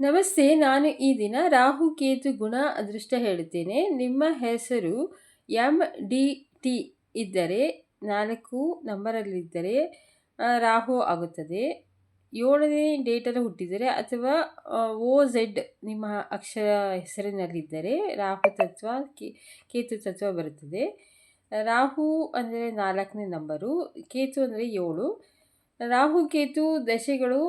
ನಮಸ್ತೆ, ನಾನು ಈ ದಿನ ರಾಹು ಕೇತು ಗುಣ ಅದೃಷ್ಟ ಹೇಳುತ್ತೇನೆ. ನಿಮ್ಮ ಹೆಸರು ಎಂ ಡಿ ಟಿ ಇದ್ದರೆ ನಾಲ್ಕು ನಂಬರಲ್ಲಿದ್ದರೆ ರಾಹು ಆಗುತ್ತದೆ. ಏಳನೇ ಡೇಟಲ್ಲಿ ಹುಟ್ಟಿದರೆ ಅಥವಾ ಓ, ಝೆಡ್ ನಿಮ್ಮ ಅಕ್ಷರ ಹೆಸರಿನಲ್ಲಿದ್ದರೆ ರಾಹು ತತ್ವ ಕೇತು ತತ್ವ ಬರುತ್ತದೆ. ರಾಹು ಅಂದರೆ ನಾಲ್ಕನೇ ನಂಬರು, ಕೇತು ಅಂದರೆ ಏಳು. ರಾಹು, ಕೇತು ದಶೆಗಳು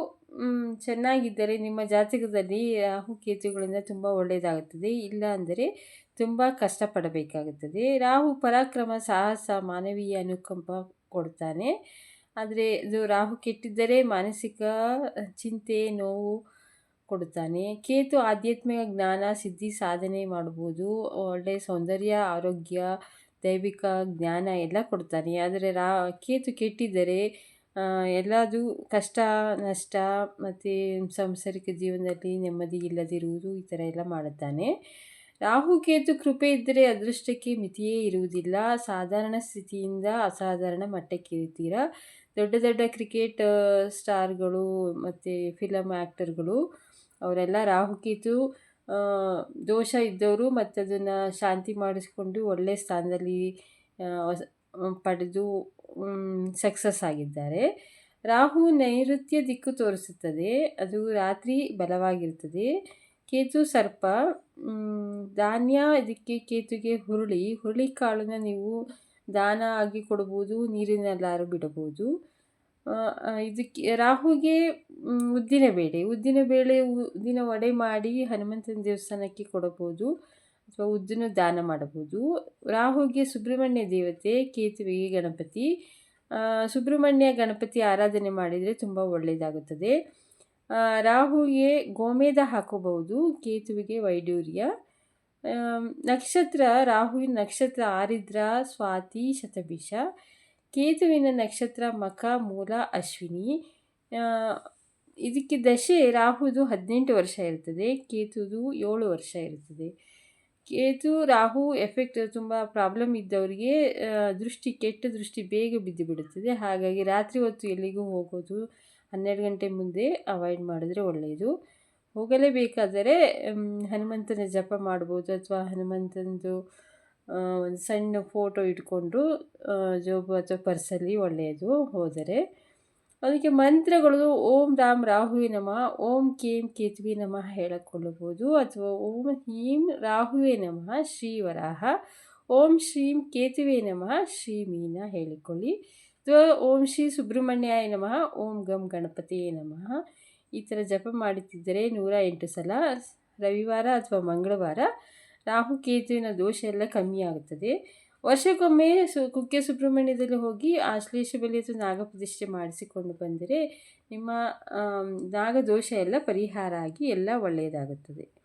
ಚೆನ್ನಾಗಿದ್ದರೆ ನಿಮ್ಮ ಜಾತಕದಲ್ಲಿ ರಾಹು ಕೇತುಗಳಿಂದ ತುಂಬ ಒಳ್ಳೆಯದಾಗುತ್ತದೆ. ಇಲ್ಲ ಅಂದರೆ ತುಂಬ ಕಷ್ಟಪಡಬೇಕಾಗುತ್ತದೆ. ರಾಹು ಪರಾಕ್ರಮ, ಸಾಹಸ, ಮಾನವೀಯ ಅನುಕಂಪ ಕೊಡ್ತಾನೆ. ಆದರೆ ಇದು ರಾಹು ಕೆಟ್ಟಿದ್ದರೆ ಮಾನಸಿಕ ಚಿಂತೆ, ನೋವು ಕೊಡುತ್ತಾನೆ. ಕೇತು ಆಧ್ಯಾತ್ಮಿಕ ಜ್ಞಾನ, ಸಿದ್ಧಿ ಸಾಧನೆ ಮಾಡ್ಬೋದು. ಒಳ್ಳೆಯ ಸೌಂದರ್ಯ, ಆರೋಗ್ಯ, ದೈವಿಕ ಜ್ಞಾನ ಎಲ್ಲ ಕೊಡ್ತಾನೆ. ಆದರೆ ರಾ, ಕೇತು ಕೆಟ್ಟಿದ್ದರೆ ಎಲ್ಲದು ಕಷ್ಟ, ನಷ್ಟ ಮತ್ತು ಸಾಂಸಾರಿಕ ಜೀವನದಲ್ಲಿ ನೆಮ್ಮದಿ ಇಲ್ಲದಿರುವುದು ಈ ಥರ ಎಲ್ಲ ಮಾಡುತ್ತಾನೆ. ರಾಹು ಕೇತು ಕೃಪೆ ಇದ್ದರೆ ಅದೃಷ್ಟಕ್ಕೆ ಮಿತಿಯೇ ಇರುವುದಿಲ್ಲ. ಸಾಧಾರಣ ಸ್ಥಿತಿಯಿಂದ ಅಸಾಧಾರಣ ಮಟ್ಟಕ್ಕೆ ಇರ್ತೀರಾ ದೊಡ್ಡ ದೊಡ್ಡ ಕ್ರಿಕೆಟ್ ಸ್ಟಾರ್ಗಳು ಮತ್ತು ಫಿಲಮ್ ಆ್ಯಕ್ಟರ್ಗಳು, ಅವರೆಲ್ಲ ರಾಹುಕೇತು ದೋಷ ಇದ್ದವರು ಮತ್ತು ಅದನ್ನು ಶಾಂತಿ ಮಾಡಿಸ್ಕೊಂಡು ಒಳ್ಳೆಯ ಸ್ಥಾನದಲ್ಲಿ ಪಡೆದು ಸಕ್ಸಸ್ ಆಗಿದ್ದಾರೆ. ರಾಹು ನೈಋತ್ಯ ದಿಕ್ಕು ತೋರಿಸುತ್ತದೆ. ಅದು ರಾತ್ರಿ ಬಲವಾಗಿರುತ್ತದೆ. ಕೇತು ಸರ್ಪ ಧಾನ್ಯ ಇದಕ್ಕೆ ಕೇತುಗೆ ಹುರುಳಿ. ಹುರುಳಿ ಕಾಳನ್ನು ನೀವು ದಾನ ಆಗಿ ಕೊಡ್ಬೋದು ನೀರಿನಲ್ಲಾರು ಬಿಡಬಹುದು. ಇದಕ್ಕೆ ರಾಹುಗೆ ಉದ್ದಿನ ಬೇಳೆ. ಉದ್ದಿನ ಬೇಳೆ ಉದ್ದಿನ ವಡೆ ಮಾಡಿ ಹನುಮಂತನ ದೇವಸ್ಥಾನಕ್ಕೆ ಕೊಡಬಹುದು. ಅಥವಾ ಉದ್ದನ್ನು ದಾನ ಮಾಡಬಹುದು. ರಾಹುಗೆ ಸುಬ್ರಹ್ಮಣ್ಯ ದೇವತೆ ಕೇತುವಿಗೆ ಗಣಪತಿ. ಸುಬ್ರಹ್ಮಣ್ಯ ಗಣಪತಿ ಆರಾಧನೆ ಮಾಡಿದರೆ ತುಂಬ ಒಳ್ಳೆಯದಾಗುತ್ತದೆ ರಾಹುಗೆ ಗೋಮೇದ ಹಾಕೋಬಹುದು, ಕೇತುವಿಗೆ ವೈಡೂರ್ಯ. ನಕ್ಷತ್ರ, ರಾಹುವಿನ ನಕ್ಷತ್ರ ಆರಿದ್ರ, ಸ್ವಾತಿ, ಶತಭಿಷ. ಕೇತುವಿನ ನಕ್ಷತ್ರ ಮಖ ಮೂಲ, ಅಶ್ವಿನಿ. ಇದಕ್ಕೆ ದಶೆ ರಾಹುದು ಹದಿನೆಂಟು ವರ್ಷ ಇರ್ತದೆ, ಕೇತುದು ಏಳು ವರ್ಷ ಇರ್ತದೆ. ಕೇತು, ರಾಹು ಎಫೆಕ್ಟ್ ತುಂಬ ಪ್ರಾಬ್ಲಮ್ ಇದ್ದವರಿಗೆ ದೃಷ್ಟಿ ಕೆಟ್ಟ ದೃಷ್ಟಿ ಬೇಗ ಬಿದ್ದು ಬಿಡುತ್ತದೆ. ಹಾಗಾಗಿ ರಾತ್ರಿ ಹೊತ್ತು ಎಲ್ಲಿಗೂ ಹೋಗೋದು ಹನ್ನೆರಡು ಗಂಟೆ ಮುಂದೆ ಅವಾಯ್ಡ್ ಮಾಡಿದ್ರೆ ಒಳ್ಳೆಯದು ಹೋಗಲೇಬೇಕಾದರೆ ಹನುಮಂತನ ಜಪ ಮಾಡ್ಬೋದು ಅಥವಾ ಹನುಮಂತನದು ಒಂದು ಸಣ್ಣ ಫೋಟೋ ಇಟ್ಕೊಂಡು ಜೋಬು ಅಥವಾ ಪರ್ಸಲ್ಲಿ ಒಳ್ಳೆಯದು ಹೋದರೆ. ಅದಕ್ಕೆ ಮಂತ್ರಗಳು ಓಂ ರಾಮ್ ರಾಹುವಿ ನಮಃ, ಓಂ ಕೇಂ ಕೇತುವೆ ನಮಃ ಹೇಳಿಕೊಳ್ಳಬಹುದು. ಅಥವಾ ಓಂ ಹೀಂ ರಾಹುವೆ ನಮಃ ಶ್ರೀವರಾಹ, ಓಂ ಶ್ರೀಂ ಕೇತುವೆ ನಮಃ ಶ್ರೀ ಮೀನ ಹೇಳಿಕೊಳ್ಳಿ. ಅಥವಾ ಓಂ ಶ್ರೀ ಸುಬ್ರಹ್ಮಣ್ಯಾಯ ನಮಃ, ಓಂ ಗಂ ಗಣಪತಿಯೇ ನಮಃ. ಈ ಥರ ಜಪ ಮಾಡುತ್ತಿದ್ದರೆ ನೂರ ಎಂಟು ಸಲ, ರವಿವಾರ ಅಥವಾ ಮಂಗಳವಾರ ರಾಹು ಕೇತುವಿನ ದೋಷ ಎಲ್ಲ ಕಮ್ಮಿ ಆಗುತ್ತದೆ. ವರ್ಷಕ್ಕೊಮ್ಮೆ ಸು, ಕುಕ್ಕೆ ಸುಬ್ರಹ್ಮಣ್ಯದಲ್ಲಿ ಹೋಗಿ ಆಶ್ಲೇಷ ಬಲಿ ಅಥವಾ ನಾಗಪ್ರತಿಷ್ಠೆ ಮಾಡಿಸಿಕೊಂಡು ಬಂದರೆ ನಿಮ್ಮ ನಾಗದೋಷ ಎಲ್ಲ ಪರಿಹಾರ ಆಗಿ ಎಲ್ಲ ಒಳ್ಳೆಯದಾಗುತ್ತದೆ.